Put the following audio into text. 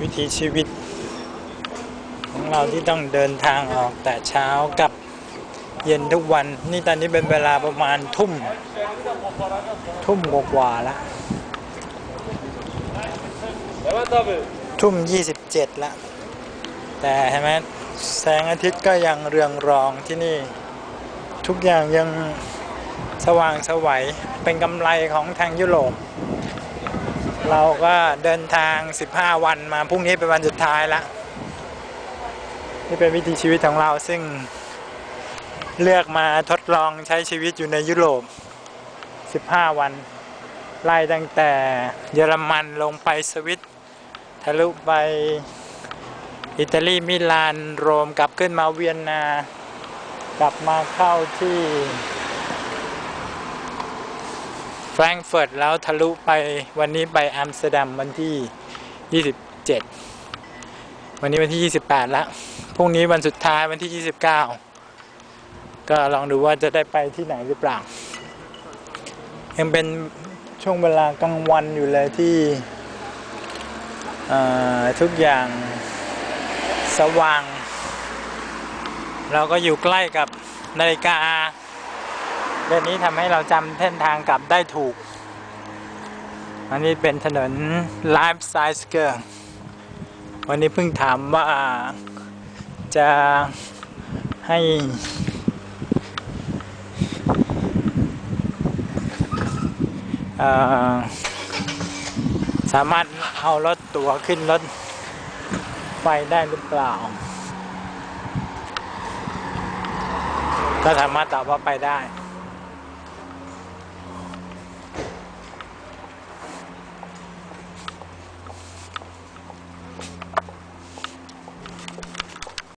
วิถีชีวิต ของเราที่ต้องเดินทางออกแต่เช้ากับเย็นทุกวัน นี่ตอนนี้เป็นเวลาประมาณทุ่ม ทุ่มกว่าแล้วทุ่ม 27แล้วแต่เห็นไหมแสงอาทิตย์ก็ยังเรืองรองที่นี่ ทุกอย่างยังสว่างสวัยเป็นกำไรของทางยุโรป เราก็เดินทาง 15 วันมาพรุ่งนี้เป็นวันสุดท้ายแล้วนี่เป็นวิถีชีวิตของเราซึ่งเลือกมาทดลองใช้ชีวิตอยู่ในยุโรป 15 วัน ไล่ตั้งแต่เยอรมันลงไปสวิตทะลุไปอิตาลีมิลานโรมกลับขึ้นมาเวียนนากลับมาเข้าที่ รงก์เฟิร์ตแล้วทะลุไปวันนี้ไปอัมสเตอร์ดัมวันที่ 27 วันนี้วันที่ 28 แล้ว พรุ่งนี้วันสุดท้ายวันที่ 29 ก็ลองดูว่าจะได้ไปที่ไหนหรือเปล่า ยังเป็นช่วงเวลากลางวันอยู่เลยที่ทุกอย่างสว่าง เราก็อยู่ใกล้กับนาฬิกา เรื่องนี้ทำให้เราจำเส้นทางกลับได้ถูก อันนี้เป็นถนน Life Size g i r วันนี้เพิ่งถามว่าจะให้ สามารถเอารถตั๋วขึ้นรถไฟได้หรือเปล่าก็สามารถตอบว่าไปได้